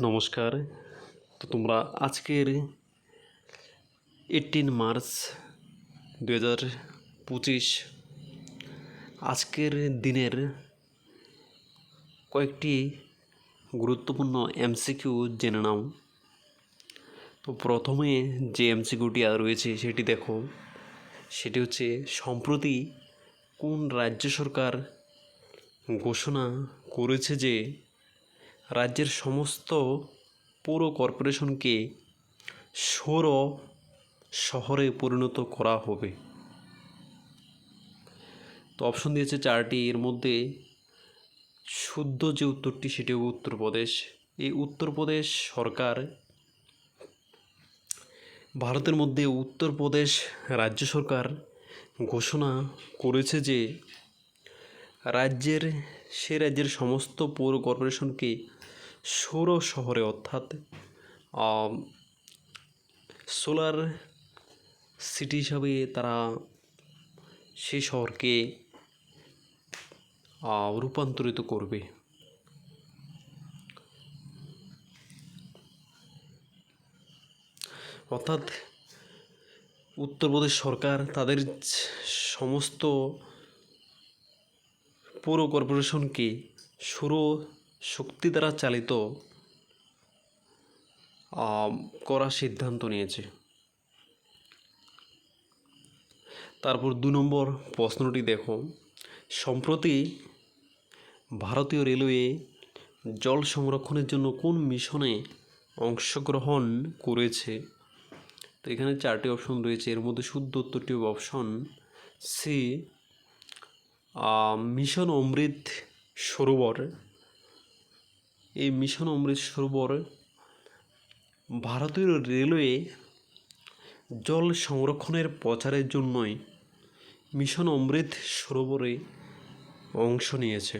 নমস্কার। তো তোমরা আজকের এইটিন মার্চ দু হাজার পঁচিশ আজকের দিনের কয়েকটি গুরুত্বপূর্ণ এমসিকিউ জেনে নাও। তো প্রথমে যে এমসিকিউটি রয়েছে সেটি দেখো। সেটি হচ্ছে, সম্প্রতি কোন রাজ্য সরকার ঘোষণা করেছে যে রাজ্যের সমস্ত পৌর কর্পোরেশনকে সৌর শহরে পরিণত করা হবে। তো অপশন দিয়েছে চারটি। এর মধ্যে শুদ্ধ যে উত্তরটি সেটি উত্তরপ্রদেশ। এই উত্তরপ্রদেশ সরকার ভারতের মধ্যে উত্তরপ্রদেশ রাজ্য সরকার ঘোষণা করেছে যে রাজ্যের সে রাজ্যের সমস্ত পৌর কর্পোরেশনকে সৌর শহরে অর্থাৎ সোলার সিটি হিসাবে তারা সেই শহরকে রূপান্তরিত করবে। অর্থাৎ উত্তরপ্রদেশ সরকার তাদের সমস্ত পৌর কর্পোরেশনকে সৌর শক্তি দ্বারা চালিত করার সিদ্ধান্ত নিয়েছে। তারপর দু নম্বর প্রশ্নটি দেখো। সম্প্রতি ভারতীয় রেলওয়ে জল সংরক্ষণের জন্য কোন মিশনে অংশগ্রহণ করেছে? তো এখানে চারটি অপশন রয়েছে। এর মধ্যে শুদ্ধ উত্তরটি option C mission Amrit Sarovar. এই মিশন অমৃত সরোবর ভারতীয় রেলওয়ে জল সংরক্ষণের প্রচারের জন্যই মিশন অমৃত সরোবরে অংশ নিয়েছে।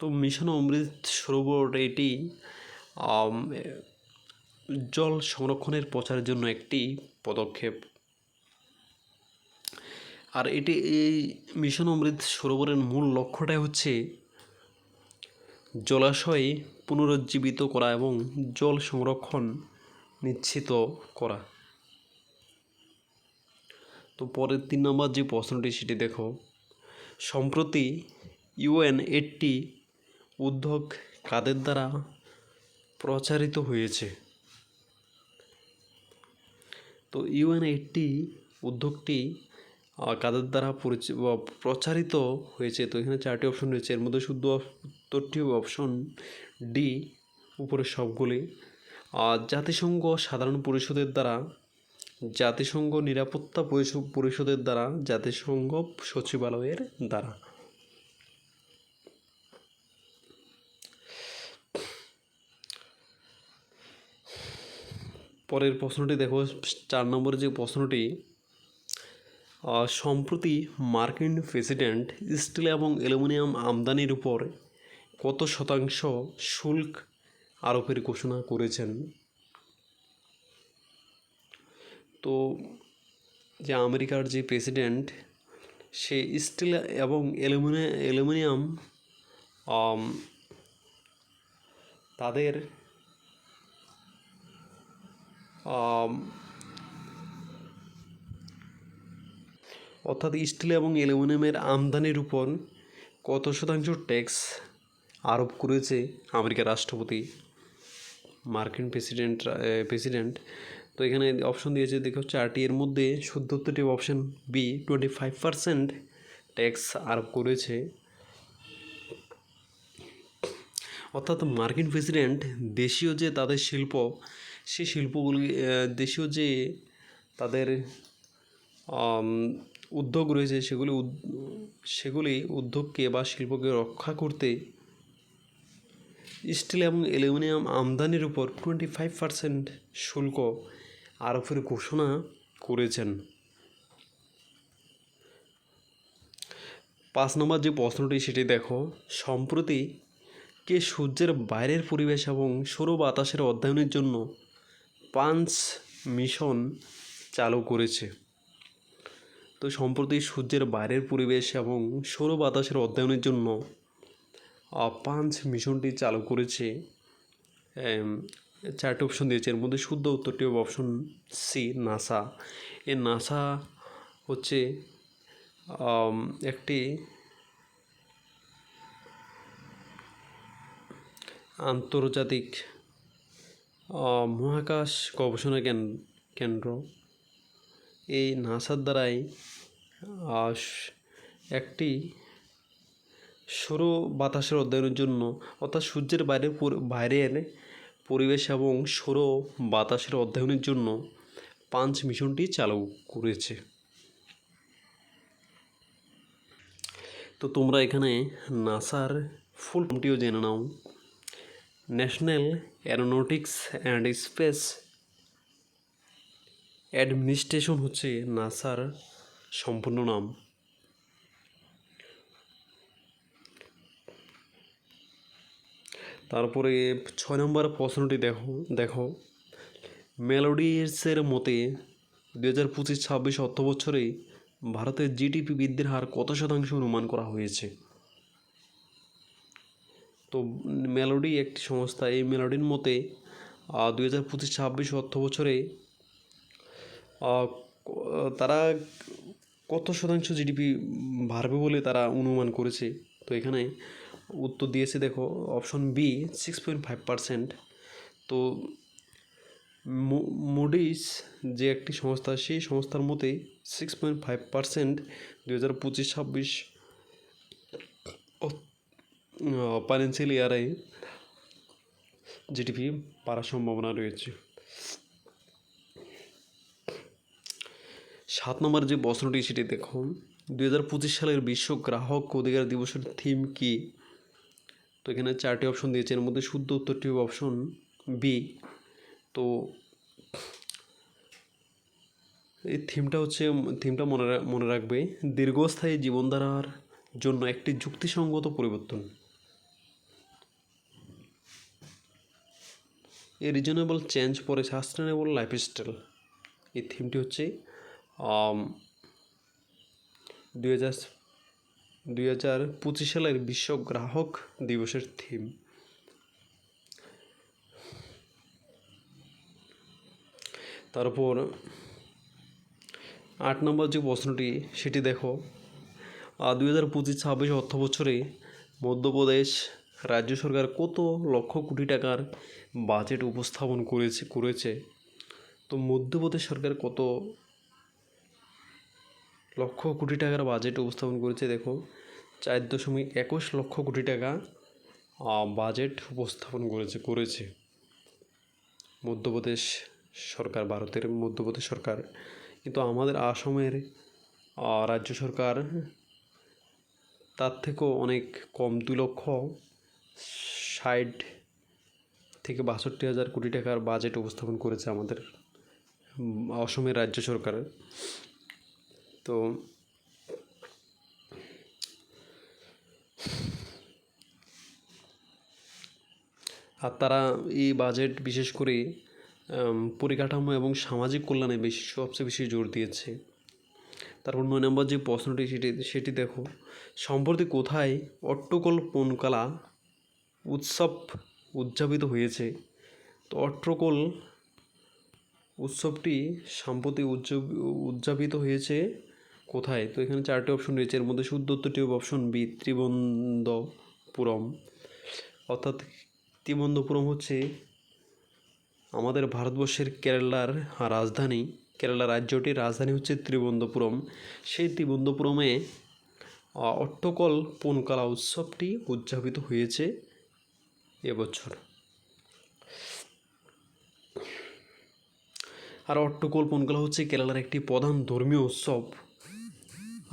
তো মিশন অমৃত সরোবর এটি জল সংরক্ষণের প্রচারের জন্য একটি পদক্ষেপ। আর এটি এই মিশন অমৃত সরোবরের মূল লক্ষ্যটাই হচ্ছে জলাশয়ে পুনরুজ্জীবিত করা এবং জল সংরক্ষণ নিশ্চিত করা। তো পরের তিন নম্বর যে প্রশ্নটি, সেটি দেখো। সম্প্রতি ইউএন একটি উদ্যোগ কাদের দ্বারা প্রচারিত হয়েছে? তো ইউএন এইটটি উদ্যোগটি কাদের দ্বারা পরিচি- প্রচারিত হয়েছে? তো এখানে চারটি অপশন রয়েছে। এর মধ্যে শুদ্ধ উত্তরটি অপশন ডি উপরে সবগুলি। জাতিসংঘ সাধারণ পরিষদের দ্বারা, জাতিসংঘ নিরাপত্তা পরিষ- পরিষদের দ্বারা, জাতিসংঘ সচিবালয়ের দ্বারা। পরের প্রশ্নটি দেখো, চার নম্বরের যে প্রশ্নটি সম্প্রতি মার্কিন প্রেসিডেন্ট স্টিল এবং অ্যালুমিনিয়াম আমদানির উপর কত শতাংশ শুল্ক আরোপের ঘোষণা করেছেন? তো যে আমেরিকার যে প্রেসিডেন্ট, সে স্টিল এবং অ্যালুমিনিয়াম অ্যালুমিনিয়াম তাদের অর্থাৎ স্টিল এবং অ্যালুমিনিয়ামের আমদানির উপর কত শতাংশ ট্যাক্স আরোপ করেছে আমেরিকার রাষ্ট্রপতি, মার্কিন প্রেসিডেন্ট প্রেসিডেন্ট। তো এখানে অপশন দিয়েছে, দেখো চারটি এর মধ্যে শুদ্ধ উত্তরটি option B twenty five percent tax আরোপ করেছে। অর্থাৎ মার্কিন প্রেসিডেন্ট দেশীয় যে তাদের শিল্প সেই শিল্পগুলি দেশীয় যে তাদের উদ্যোগ রয়েছে সেগুলি সেগুলি উদ্যোগকে বা শিল্পকে রক্ষা করতে স্টিল এবং অ্যালুমিনিয়াম আমদানির উপর টোয়েন্টি ফাইভ পার্সেন্ট শুল্ক আরোপের ঘোষণা করেছেন। পাঁচ নম্বর যে প্রশ্নটি, সেটি দেখো। সম্প্রতি কে সূর্যের বাইরের পরিবেশ এবং সৌর বাতাসের অধ্যয়নের জন্য পাঞ্চ মিশন চালু করেছে। তো সম্প্রতি সূর্যের বাইরের পরিবেশ এবং সৌর বাতাসের অধ্যয়নের জন্য পাঁচ মিশনটি চালু করেছে। চারটি অপশন দিয়েছে। এর মধ্যে শুদ্ধ উত্তরটি হবে অপশন সি নাসা এই নাসা হচ্ছে একটি আন্তর্জাতিক মহাকাশ গবেষণা কেন- কেন্দ্র। এই নাসার দ্বারাই একটি সৌর বাতাসের অধ্যয়নের জন্য অর্থাৎ সূর্যের বাইরে বাইরের পরিবেশ এবং সৌর বাতাসের অধ্যয়নের জন্য পাঞ্চ মিশনটি চালু করেছে। তো তোমরা এখানে নাসার ফুল ফর্মটিও জেনে নাও। National Aeronautics and Space Administration হচ্ছে নাসার সম্পূর্ণ নাম। তারপরে ছয় নম্বর প্রশ্নটি দেখো দেখো। মেলোডিসের মতে দু হাজার পঁচিশ ছাব্বিশ অর্থ বছরে ভারতের জিডিপি বৃদ্ধির হার কত শতাংশ অনুমান করা হয়েছে? তো মেলোডি একটি সংস্থা, এই মেলোডির মতে দু হাজার পঁচিশ ছাব্বিশ অর্থ বছরে তারা কত শতাংশ জিডিপি বাড়বে বলে তারা অনুমান করেছে? তো এখানে উত্তর দিয়েছে, দেখো option B six point five percent তো মুডিস যে একটি সংস্থা, সেই সংস্থার মতে সিক্স পয়েন্ট ফাইভ পার্সেন্ট দু হাজার পঁচিশ ছাব্বিশ ফাইন্যান্সিয়াল ইয়ারে জিডিপি বাড়ার সম্ভাবনা রয়েছে। সাত নম্বর যে প্রশ্নটি সেটি দেখুন। দুই হাজার পঁচিশ সালের বিশ্ব গ্রাহক অধিকার দিবসের থিম কি? তো এখানে চারটি অপশন দিয়েছে। এর মধ্যে শুদ্ধ উত্তরটি হবে অপশন বি তো এই থিমটা হচ্ছে থিমটা মনে মনে রাখবে। দীর্ঘস্থায়ী জীবনধারার জন্য একটি যুক্তিসঙ্গত পরিবর্তন। এ রিজনেবল চেঞ্জ পরে সাস্টেনেবল লাইফস্টাইল এই থিমটি হচ্ছে দুই হাজার হাজার পঁচিশ সালের বিশ্ব গ্রাহক দিবসের থিম তারপর আট নম্বর যে প্রশ্নটি, সেটি দেখো। দুই হাজার পঁচিশ, ছাব্বিশ অর্থ বছরে মধ্যপ্রদেশ রাজ্য সরকার কত লক্ষ কোটি টাকার বাজেট উপস্থাপন করেছে করেছে? তো মধ্যপ্রদেশ সরকার কত লক্ষ কোটি টাকার বাজেট উপস্থাপন করেছে দেখো চার দশমিক একুশ লক্ষ কোটি টাকা বাজেট উপস্থাপন করেছে করেছে। মধ্যপ্রদেশ সরকার, ভারতের মধ্যপ্রদেশ সরকার। কিন্তু আমাদের আসামের রাজ্য সরকার, তার থেকেও অনেক কম, দুই লক্ষ ষাট থেকে বাষট্টি হাজার কোটি টাকার বাজেট উপস্থাপন করেছে আমাদের অসমের রাজ্য সরকার। তো আর তারা এই বাজেট বিশেষ করে পরিকাঠামো এবং সামাজিক কল্যাণে বেশি, সবচেয়ে বেশি জোর দিয়েছে। তারপর নয় নম্বর যে প্রশ্নটি, সেটি সেটি দেখো। সম্প্রতি কোথায় অট্টকল পনকালা উৎসব উদযাপিত হয়েছে? তো অট্টকল উৎসবটি সম্প্রতি উদযাপ, উদযাপিত হয়েছে কোথায়? তো এখানে চারটি অপশন রয়েছে। এর মধ্যে শুদ্ধ উত্তরটি অপশন বি ত্রিবন্ধপুরম অর্থাৎ ত্রিবন্ধপুরম হচ্ছে আমাদের ভারতবর্ষের কেরালার রাজধানী। কেরালা রাজ্যটির রাজধানী হচ্ছে ত্রিবন্ধপুরম সেই ত্রিবন্ধপুরমে অট্টকল পনকালা উৎসবটি উদযাপিত হয়েছে এবছর। আর অট্টকল পনকালা হচ্ছে কেরালার একটি প্রধান ধর্মীয় উৎসব।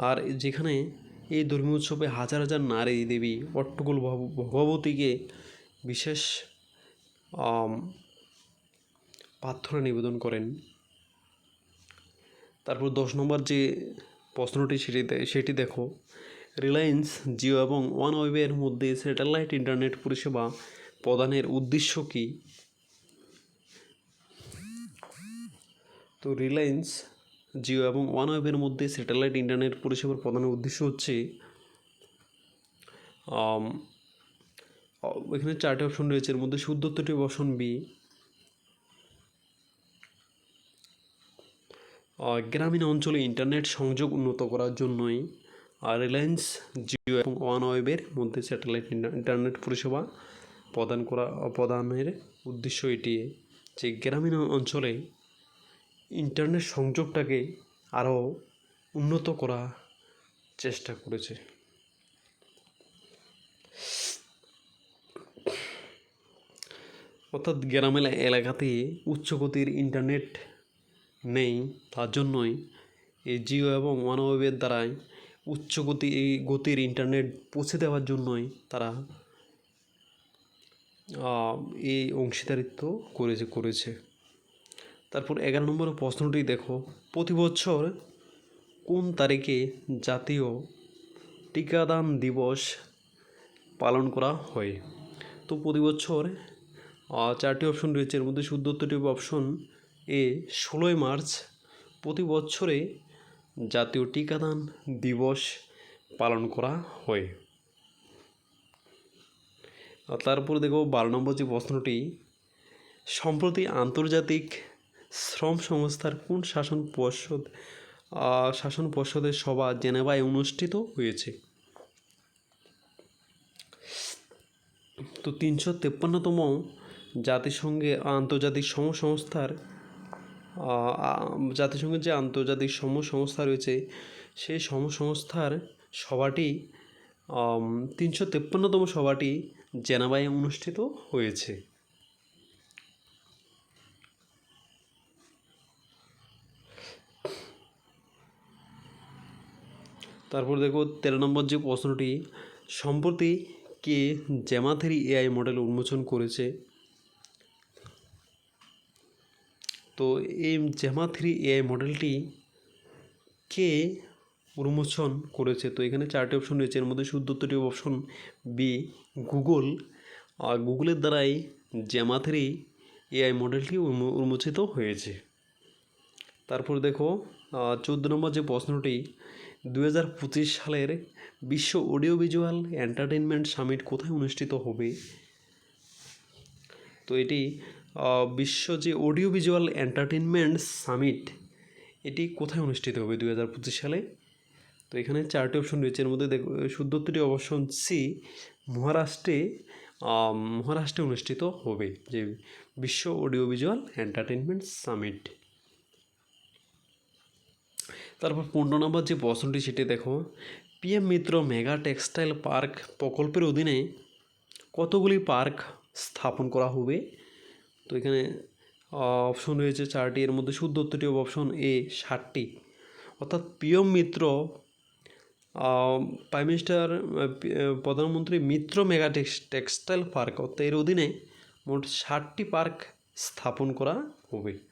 আর যেখানে এই ধর্মীয় উৎসবে হাজার হাজার নারী, দেবী অট্টকল ভগ- ভগবতীকে বিশেষ প্রার্থনা নিবেদন করেন। তারপর দশ নম্বর যে প্রশ্নটি সেটি সেটি দেখো। রিলায়েন্স জিও এবং ওয়ান ওয়েবের মধ্যে স্যাটেলাইট ইন্টারনেট পরিষেবা প্রদানের উদ্দেশ্য কী? তো রিলায়েন্স জিও এবং ওয়ান ওয়েবের মধ্যে স্যাটেলাইট ইন্টারনেট পরিষেবার প্রধান উদ্দেশ্য হচ্ছে এখানে চারটি অপশন রয়েছে। এর মধ্যে শুদ্ধ উত্তরটি অপশন বি। গ্রামীণ অঞ্চলে ইন্টারনেট সংযোগ উন্নত করার জন্যই রিলায়েন্স জিও এবং ওয়ান ওয়েবের মধ্যে স্যাটেলাইট ইন্টারনেট পরিষেবা প্রদান করা, প্রদানের উদ্দেশ্য এটি যে, গ্রামীণ অঞ্চলে ইন্টারনেট সংযোগটাকে আরও উন্নত করা চেষ্টা করেছে। অর্থাৎ গ্রামের এলাকাতে উচ্চ গতির ইন্টারনেট নেই, তার জন্যই এই জিও এবং ওয়ানওয়েবের দ্বারাই উচ্চ গতি এই গতির ইন্টারনেট পৌঁছে দেওয়ার জন্যই তারা এই অংশীদারিত্ব করেছে করেছে। তারপর এগারো নম্বর প্রশ্নটি দেখো। প্রতি বছর কোন তারিখে জাতীয় টিকাদান দিবস পালন করা হয়? তো প্রতি বছর চারটি অপশন রয়েছে। এর মধ্যে শুদ্ধ উত্তরটি অপশন এ ষোলোই মার্চ। প্রতি বছরে জাতীয় টিকাদান দিবস পালন করা হয়। তারপর দেখো বারো নম্বর যে প্রশ্নটি, সম্প্রতি আন্তর্জাতিক শ্রম সংস্থার কোন শাসন পর্ষদ শাসন পর্ষদের সভা জেনেভায় অনুষ্ঠিত হয়েছে? তো তিনশো তেপ্পান্নতম জাতিসংঘে আন্তর্জাতিক শ্রম সংস্থার জাতিসংঘের যে আন্তর্জাতিক শ্রম সংস্থা রয়েছে, সেই শ্রম সংস্থার সভাটি তিনশো তেপ্পান্নতম সভাটি জেনেভায় অনুষ্ঠিত হয়েছে। তারপর দেখো তেরো নম্বর যে প্রশ্নটি, সম্প্রতি কে জ্যামাথেরি এআই মডেল উন্মোচন করেছে? তো এই জ্যামা থ্রি এআই মডেলটি কে উন্মোচন করেছে? তো এখানে চারটি অপশন রয়েছে, এর মধ্যে শুদ্ধ উত্তরটি অপশন বি গুগল আর গুগলের দ্বারাই জ্যামা থ্রি এআই মডেলটি উন্মো- উন্মোচিত হয়েছে। তারপর দেখো চোদ্দ নম্বর যে প্রশ্নটি দু হাজার পঁচিশ সালের বিশ্ব অডিও ভিজুয়াল এন্টারটেনমেন্ট সামিট কোথায় অনুষ্ঠিত হবে? তো এটি বিশ্ব যে অডিও ভিজুয়াল এন্টারটেনমেন্ট সামিট, এটি কোথায় অনুষ্ঠিত হবে দু হাজার পঁচিশ সালে? তো এখানে চারটি অপশন রয়েছে। এর মধ্যে দেখো, শুদ্ধ অপশন সি মহারাষ্ট্রে মহারাষ্ট্রে অনুষ্ঠিত হবে যে বিশ্ব অডিও ভিজুয়াল এন্টারটেনমেন্ট সামিট। তারপর পনেরো নম্বর যে প্রশ্নটি সেটি দেখো। PM Mitra mega textile park প্রকল্পের অধীনে কতগুলি পার্ক স্থাপন করা হবে? তো এখানে অপশন রয়েছে চারটি। এর মধ্যে শুদ্ধ উত্তরটি হবে অপশন এ ষাটটি। অর্থাৎ পিএম মিত্র প্রাইম মিনিস্টার প্রধানমন্ত্রী Mitra mega tex- textile park অর্থাৎ এর অধীনে মোট ষাটটি পার্ক স্থাপন করা হবে।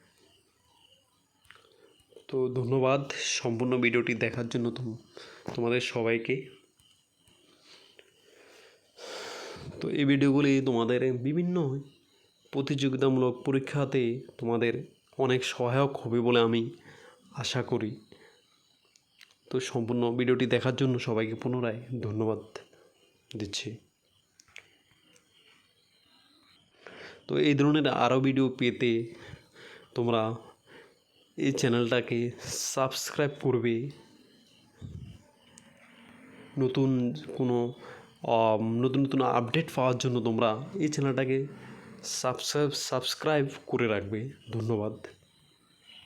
তো ধন্যবাদ সম্পূর্ণ ভিডিওটি দেখার জন্য তোম- তোমাদের সবাইকে। তো এই ভিডিওগুলি তোমাদের বিভিন্ন প্রতিযোগিতামূলক পরীক্ষাতে তোমাদের অনেক সহায়ক হবে বলে আমি আশা করি। তো সম্পূর্ণ ভিডিওটি দেখার জন্য সবাইকে পুনরায় ধন্যবাদ দিচ্ছি। তো এই ধরনের আরও ভিডিও পেতে তোমরা এই চ্যানেলটাকে সাবস্ক্রাইব করবে। নতুন কোনো নতুন নতুন আপডেট পাওয়ার জন্য তোমরা এই চ্যানেলটাকে সাবস্ক্রাইব সাবস্ক্রাইব করে রাখবে। ধন্যবাদ।